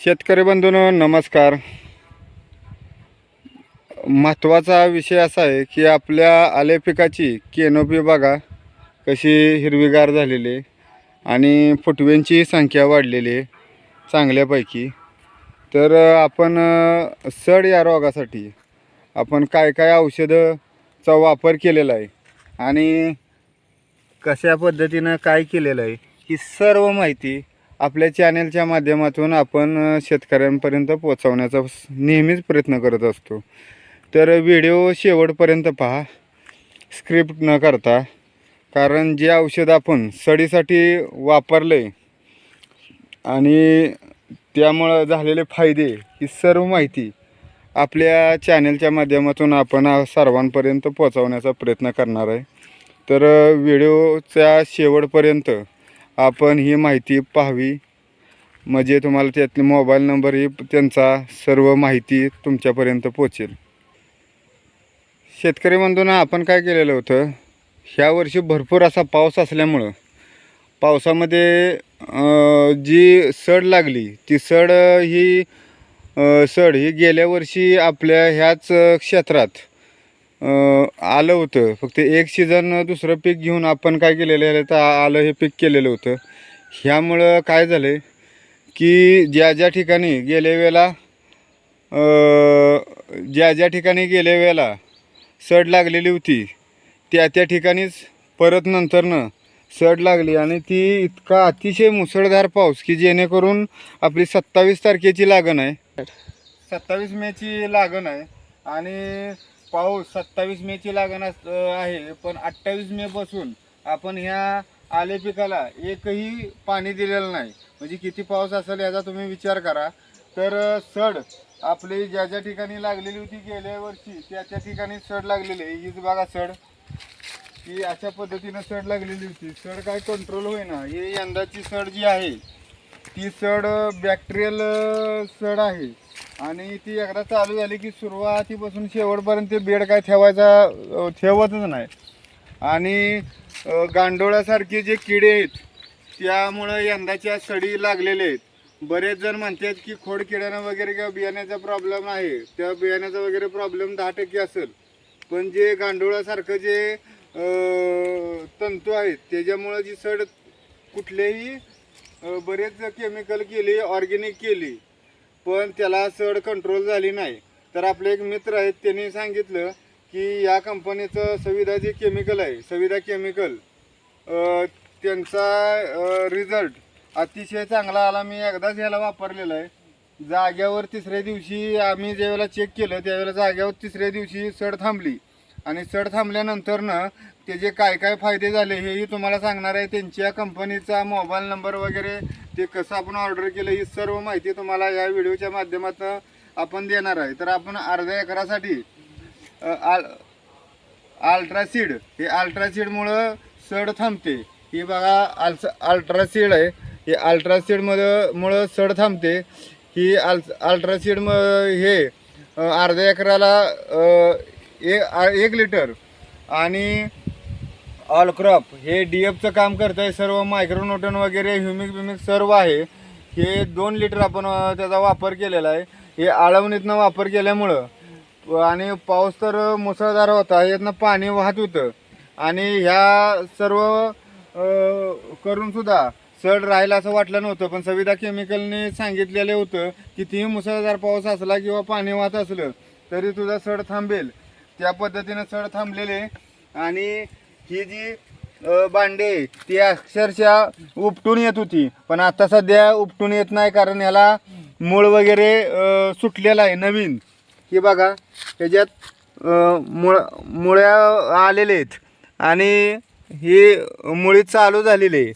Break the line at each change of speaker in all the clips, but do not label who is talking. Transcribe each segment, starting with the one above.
शेतकरी बंधूंनो नमस्कार. महत्त्वाचा विषय असा आहे की आपल्या आले पिकाची केनोपी बघा कशी हिरवीगार झालेली आहे आणि फुटव्यांची संख्या वाढलेली आहे चांगल्यापैकी. तर आपण सड या रोगासाठी आपण काय काय औषधंचा वापर केलेला आहे आणि कशा पद्धतीनं काय केलेलं आहे ही सर्व माहिती आपल्या चॅनेलच्या माध्यमातून आपण शेतकऱ्यांपर्यंत पोचवण्याचा नेहमीच प्रयत्न करत असतो. तर व्हिडिओ शेवटपर्यंत पहा. स्क्रिप्ट न करता. कारण जे औषध आपण सडीसाठी वापरले आणि त्यामुळं झालेले फायदे ही सर्व माहिती आपल्या चॅनेलच्या माध्यमातून आपण सर्वांपर्यंत पोहोचवण्याचा प्रयत्न करणार आहे. तर व्हिडिओच्या शेवटपर्यंत आपण ही माहिती पाहावी. म्हणजे तुम्हाला त्यातले मोबाईल नंबरही त्यांचा सर्व माहिती तुमच्यापर्यंत पोचेल शेतकरी बंधूंना आपण काय केलेलं होतं? ह्या वर्षी भरपूर असा पाऊस असल्यामुळं पावसामध्ये जी सड लागली ती सड ही सड ही गेल्या वर्षी आपल्या ह्याच क्षेत्रात आलं होतं. फक्त एक सीझन दुसरं पीक घेऊन आपण काय केलेलं आहे तर आलं हे पीक केलेलं होतं. ह्यामुळं काय झालं की ज्या ज्या ठिकाणी गेल्या वेळेला ज्या ज्या ठिकाणी गेल्या वेळेला सड लागलेली होती त्या त्या ठिकाणीच परत नंतरनं सड लागली. आणि ती इतका अतिशय मुसळधार पाऊस की जेणेकरून आपली सत्तावीस तारखेची लागण आहे. सत्तावीस मेची लागण आहे. आणि पाऊस सत्तावीस मेची लागण अस- आहे पण अठ्ठावीस मे पासून आपण ह्या आले पिकाला एकही पाणी दिलेलं नाही. म्हणजे किती पाऊस असेल याचा तुम्ही विचार करा. तर सड आपली ज्या ज्या ठिकाणी लागलेली होती गेल्या वर्षी त्या त्या ठिकाणी सड लागलेली आहे. हीच बघा सड. ही अशा पद्धतीनं सड लागलेली होती. सड काय कंट्रोल होईना. ही यंदाची सड जी आहे ती सड बॅक्टेरियल सड आहे. आणि ती एकदा चालू झाली की सुरुवातीपासून शेवटपर्यंत ते बेड काय ठेवायचा अ, ठेवतच नाही. आणि अ, गांडोळासारखे जे किडे आहेत त्यामुळं यंदाच्या सडी लागलेले आहेत. बरेच जण म्हणतात की खोड किड्यानं वगैरे किंवा बियाण्याचा प्रॉब्लेम आहे त्या बियाण्याचा वगैरे प्रॉब्लेम दहा टक्के असेल. पण जे गांडोळासारखं जे अ, तंतू आहेत त्याच्यामुळं जी सड कुठलेही अ, बरेच केमिकल केली ऑर्गेनिक केली पण त्याला सड कंट्रोल झाली नाही. तर आपले एक मित्र आहेत त्यांनी सांगितलं की या कंपनीचं सविधा जे केमिकल आहे सविधा केमिकल त्यांचा रिझल्ट अतिशय चांगला आला. मी एकदाच याला वापरलेला आहे. जाग्यावर तिसऱ्या दिवशी आम्ही ज्यावेळेला चेक केलं त्यावेळेला जाग्यावर तिसऱ्या दिवशी सड थांबली. आणि चढ थांबल्यानंतर ना त्याचे काय काय फायदे झाले हेही तुम्हाला सांगणार आहे. त्यांच्या कंपनीचा मोबाईल नंबर वगैरे ते कसं आपण ऑर्डर केलं ही सर्व माहिती तुम्हाला या व्हिडिओच्या माध्यमातून आपण देणार आहे. तर आपण अर्ध्या एकरासाठी आल अल्ट्रासीड हे अल्ट्रासीडमुळं सड थांबते. ही बघा अल्स अल्ट्रासीड आहे. हे अल्ट्रासीडमध्ये मुळं सड थांबते. ही अल अल्ट्रासीड म हे अर्ध्या एकराला ए आ- एक लिटर. आणि ऑल क्रॉप हे डी एफचं काम करतं आहे सर्व मायक्रोनोटन वगैरे ह्युमिक बिमिक सर्व आहे. हे दोन लिटर आपण त्याचा वापर केलेला आहे. हे आळवणीतनं वापर केल्यामुळं. आणि पाऊस तर मुसळधार होता. यातनं पाणी वाहत होतं. आणि ह्या सर्व करूनसुद्धा सड राहिला असं वाटलं नव्हतं. पण सविता केमिकलने सांगितलेलं होतं कितीही मुसळधार पाऊस असला किंवा पाणी वाहत असलं तरी तुझा सड थांबेल. त्या पद्धतीनं सड थांबलेले आणि ही जी बांडे आहे, ती अक्षरशः उपटून येत होती. पण आता सध्या उपटून येत नाही कारण ह्याला मूळ वगैरे सुटलेला सुटलेलं आहे नवीन. हे बघा ह्याच्यात मुळ मुळ्या आलेले आहेत. आणि ही मुळी चालू झालेली आहे.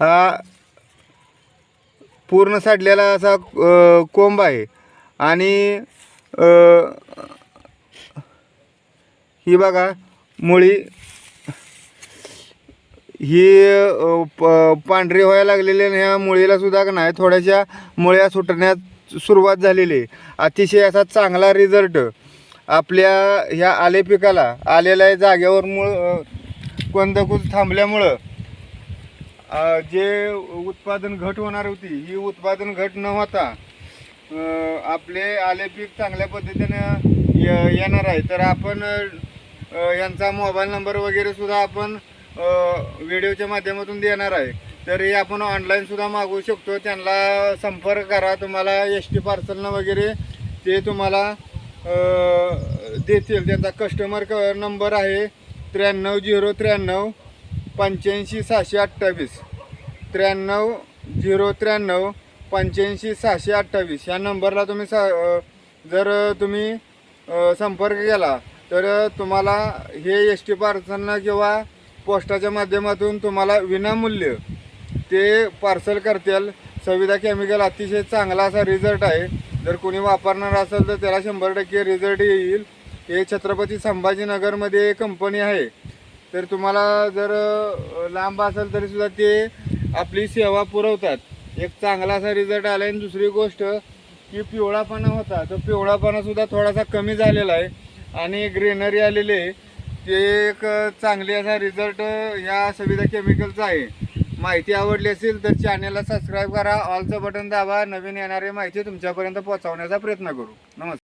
हा पूर्ण साठलेला असा अ, कोंब आहे. आणि अ, ही बघा मुळी. ही अ, प- पांढरी व्हायला लागलेली आणि ह्या मुळीला सुद्धा का नाही थोड्याशा मुळ्या सुटण्यात सुरुवात झालेली आहे. अतिशय असा चांगला रिझल्ट. आपल्या ह्या आले पिकाला आलेल्या जागेवर मूळ अ, कंदकूज थांबल्यामुळं जे उत्पादन घट होणार होती ही उत्पादन घट न होता आपले आले पीक चांगल्या पद्धतीनं येणार आहे. तर आपण यांचा मोबाईल नंबर वगैरे सुद्धा आपण व्हिडिओच्या माध्यमातून देणार आहे. तर हे आपण ऑनलाईनसुद्धा मागवू शकतो. त्यांना संपर्क करा. तुम्हाला एस टी पार्सलनं वगैरे ते तुम्हाला देतील. त्यांचा कस्टमर क नंबर आहे त्र्याण्णव झिरो त्र्याण्णव पंच्याऐंशी सहाशे अठ्ठावीस. त्र्याण्णव झिरो त्र्याण्णव पंच्याऐंशी सहाशे अठ्ठावीस. ह्या नंबरला तुम्ही सा जर तुम्ही संपर्क केला तर तुम्हाला हे एस टी पार्सलनं किंवा पोस्टाच्या माध्यमातून तुम्हाला विनामूल्य ते पार्सल करतील. सविधा केमिकल अतिशय चांगला असा रिझल्ट आहे. जर कोणी वापरणार असेल तर त्याला शंभर टक्के रिझल्ट येईल. हे छत्रपती संभाजीनगरमध्ये कंपनी आहे. तर तुम्हाला जर लांब असेल तरी सुद्धा ते आपली सेवा पुरवतात. एक चांगला असा रिझल्ट आला आणि दुसरी गोष्ट की पिवळापणा होता. तो पिवळापणा सुद्धा थोडासा कमी झालेला आहे. आणि ग्रीनरी आलेली आहे. ते एक चांगली असा रिझल्ट ह्या सविधा केमिकलचा आहे. माहिती आवडली असेल तर चॅनेलला सबस्क्राईब करा. ऑलचं बटन दाबा. नवीन येणारी माहिती तुमच्यापर्यंत पोहोचवण्याचा प्रयत्न करू. नमस्कार.